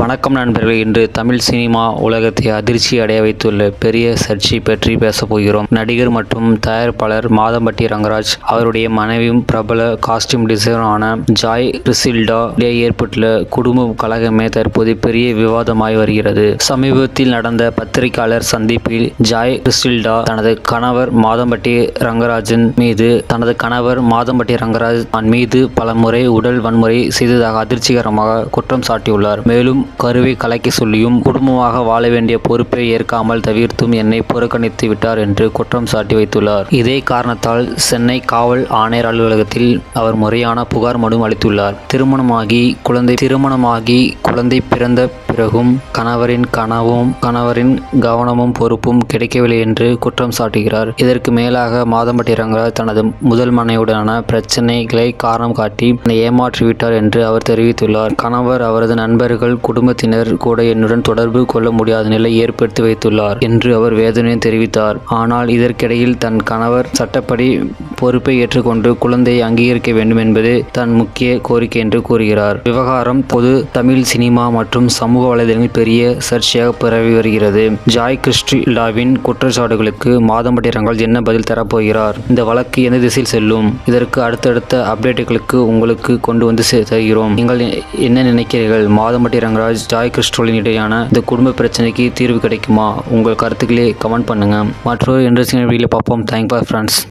வணக்கம் நண்பர்கள். இன்று தமிழ் சினிமா உலகத்தை அதிர்ச்சி அடைய வைத்துள்ள பெரிய சர்ச்சை பற்றி பேசப் போகிறோம். நடிகர் மற்றும் தயாரிப்பாளர் மாதம்பட்டி ரங்கராஜ் அவருடைய மனைவியும் பிரபல காஸ்டியூம் டிசைனரான ஜாய் ரிசில்டா இடையே ஏற்பட்டுள்ள குடும்ப கலகமே தற்போது பெரிய விவாதமாய் வருகிறது. சமீபத்தில் நடந்த பத்திரிகையாளர் சந்திப்பில் ஜாய் ரிசில்டா தனது கணவர் மாதம்பட்டி ரங்கராஜன் மீது தனது கணவர் மாதம்பட்டி ரங்கராஜ் தான் மீது பல முறை உடல் வன்முறை செய்ததாக அதிர்ச்சிகரமாக குற்றம் சாட்டியுள்ளார். மேலும் கருவை கலக்கி சொல்லியும் குடும்பமாக வாழ வேண்டிய பொறுப்பை ஏற்காமல் தவிர்த்தும் என்னை புறக்கணித்து விட்டார் என்று குற்றம் சாட்டி வைத்துள்ளார். இதே காரணத்தால் சென்னை காவல் ஆணையர் அலுவலகத்தில் அவர் முறையான புகார் மனு அளித்துள்ளார். திருமணமாகி குழந்தை திருமணமாகி குழந்தை பிறந்த பிறகும் கணவரின் கனவும் கணவரின் கவனமும் பொறுப்பும் கிடைக்கவில்லை என்று குற்றம் சாட்டுகிறார். இதற்கு மேலாக மாதம்பட்டி ரங்கராஜ் தனது முதல் மனைவியுடனான பிரச்சனைகளை காரணம் காட்டி ஏமாற்றிவிட்டார் என்று அவர் தெரிவித்துள்ளார். கணவர் அவரது நண்பர்கள் குடும்பத்தினர் கூட என்னுடன் தொடர்பு கொள்ள முடியாத நிலை ஏற்படுத்தி வைத்துள்ளார் என்று அவர் வேதனையை தெரிவித்தார். ஆனால் இதற்கிடையில் தன் கணவர் சட்டப்படி பொறுப்பை ஏற்றுக்கொண்டு குழந்தையை அங்கீகரிக்க வேண்டும் என்பது தன் முக்கிய கோரிக்கை என்று கூறுகிறார். விவகாரம் பொது தமிழ் சினிமா மற்றும் சமூக வலைதளங்களில் பெரிய சர்ச்சையாக பரவி வருகிறது. ஜாய் கிறிஸ்டிலாவின் குற்றச்சாட்டுகளுக்கு மாதம்பட்டி ரங்கராஜ் என்ன பதில் தரப்போகிறார்? இந்த வழக்கு எந்த திசையில் செல்லும்? இதற்கு அடுத்தடுத்த அப்டேட்டுகளுக்கு உங்களுக்கு கொண்டு வந்து தருகிறோம். நீங்கள் என்ன நினைக்கிறீர்கள்? மாதம்பட்டி ரங்கராஜ் ஜாய் கிறிஸ்டோலின் இடையான இந்த குடும்ப பிரச்சனைக்கு தீர்வு கிடைக்குமா? உங்கள் கருத்துக்களே கமெண்ட் பண்ணுங்க. மற்றொரு இன்ட்ரெஸ்டிங் வீடியோ பார்ப்போம். Thank for friends